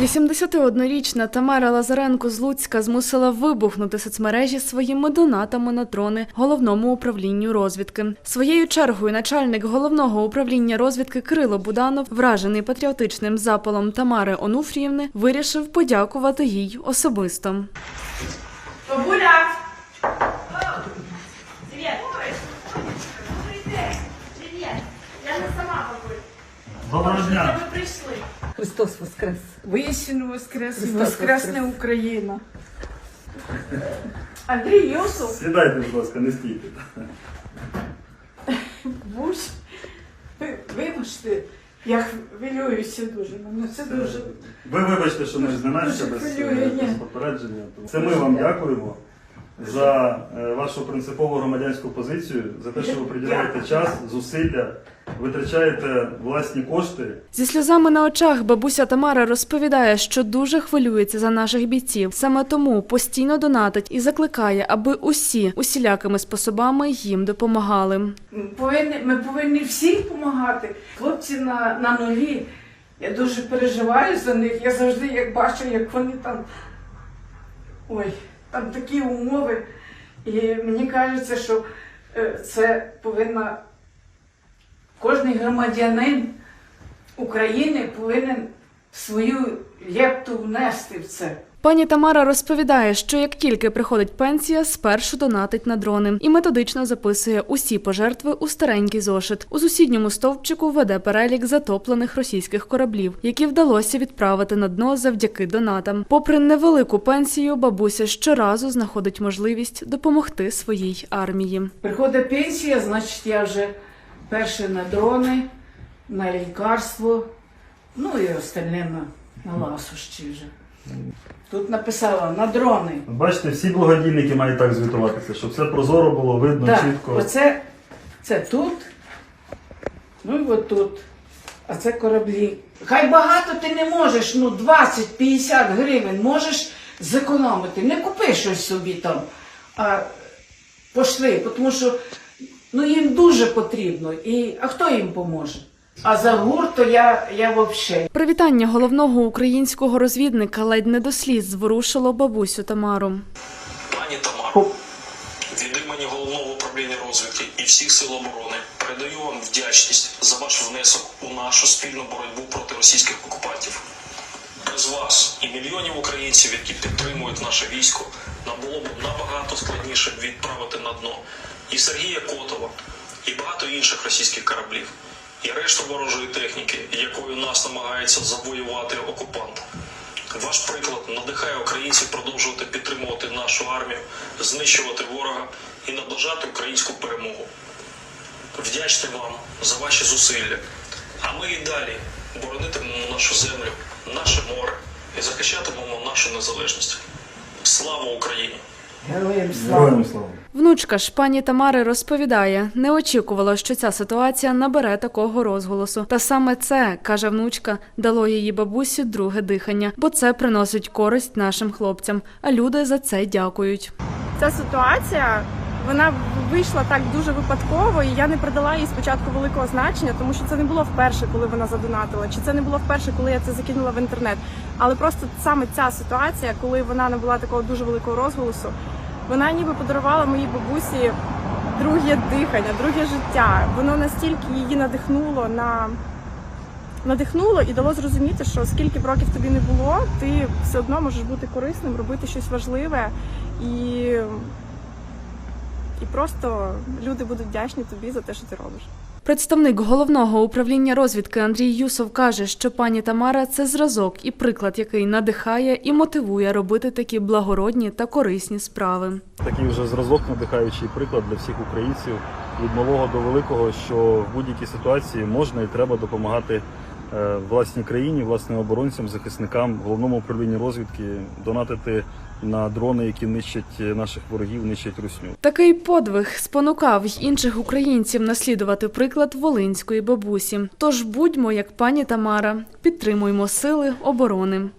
81-річна Тамара Лазаренко з Луцька змусила вибухнути соцмережі своїми донатами на дрони головному управлінню розвідки. Своєю чергою начальник головного управління розвідки Кирило Буданов, вражений патріотичним запалом Тамари Онуфріївни, вирішив подякувати їй особисто. Бабуля! Добрий! Я не сама бабуль. Доброго дня. ви прийшли? Христос Воскрес! Воістину воскрес, і Христос воскресне воскрес. Україна. Андрій Юсов, Сідайте, будь ласка, не стійте. Буш, ви- вибачте, я хвилююся дуже, мене це дуже. Ви вибачте, що ми зненацька без, е, без попередження. Це ми вам дякуємо за е, вашу принципову громадянську позицію, за те, що ви приділяєте час, зусилля, витрачаєте власні кошти. Зі сльозами на очах бабуся Тамара розповідає, що дуже хвилюється за наших бійців. Саме тому постійно донатить і закликає, аби усі усілякими способами їм допомагали. Ми повинні, ми повинні всім допомагати. Хлопці на, на нулі. Я дуже переживаю за них. Я завжди як бачу, як вони там. Ой, там такі умови. І мені кажеться, що е, це повинна кожен громадянин України повинен свою лепту внести в це. Пані Тамара розповідає, що як тільки приходить пенсія, спершу донатить на дрони і методично записує усі пожертви у старенький зошит. У сусідньому стовпчику веде перелік затоплених російських кораблів, які вдалося відправити на дно завдяки донатам. Попри невелику пенсію, бабуся щоразу знаходить можливість допомогти своїй армії. Приходить пенсія, значить я вже перше на дрони, на лікарство, ну і остальне на, ласощі вже. Тут написала на дрони. Бачите, всі благодійники мають так звітуватися, щоб все прозоро було видно так, чітко. оце це тут, ну і от тут. А це кораблі. Хай багато ти не можеш, ну 20-50 гривень можеш зекономити. Не купи щось собі там, а пошли, тому що ну, їм дуже потрібно. І, а хто їм поможе? А за гурт, то я, я взагалі. Привітання головного українського розвідника ледь не до сліз зворушило бабусю Тамару. Пані Тамаро, від імені головного управління розвідки і всіх сил оборони передаю вам вдячність за ваш внесок у нашу спільну боротьбу проти російських окупантів. Без вас і мільйонів українців, які підтримують наше військо, нам було б набагато складніше відправити на дно і Сергія Котова, і багато інших російських кораблів, і решту ворожої техніки, якою нас намагається завоювати окупант. Ваш приклад надихає українців продовжувати підтримувати нашу армію, знищувати ворога і наближати українську перемогу. Вдячний вам за ваші зусилля. А ми і далі боронитимемо нашу землю, наше море і захищатимемо нашу незалежність. Слава Україні! Героям слава! Слава. Внучка ж пані Тамари розповідає, не очікувала, що ця ситуація набере такого розголосу. Та саме це каже внучка, дало її бабусі друге дихання, бо це приносить користь нашим хлопцям. А люди за це дякують. ця ситуація вона вийшла так дуже випадково, і я не придала їй спочатку великого значення, тому що це не було вперше, коли вона задонатила, чи це не було вперше, коли я це закинула в інтернет. Але просто саме ця ситуація, коли вона не була такого дуже великого розголосу, вона ніби подарувала моїй бабусі друге дихання, друге життя. Воно настільки її надихнуло на надихнуло і дало зрозуміти, що скільки б років тобі не було, ти все одно можеш бути корисним, робити щось важливе і, і просто люди будуть вдячні тобі за те, що ти робиш. Представник головного управління розвідки Андрій Юсов каже, що пані Тамара це зразок і приклад, який надихає і мотивує робити такі благородні та корисні справи. Такий вже зразок надихаючий приклад для всіх українців від малого до великого, що в будь-якій ситуації можна і треба допомагати власній країні, власним оборонцям, захисникам, головному управлінню розвідки, донатити на дрони, які нищать наших ворогів, нищать русню. Такий подвиг спонукав й інших українців наслідувати приклад волинської бабусі. Тож будьмо як пані Тамара, підтримуємо сили оборони.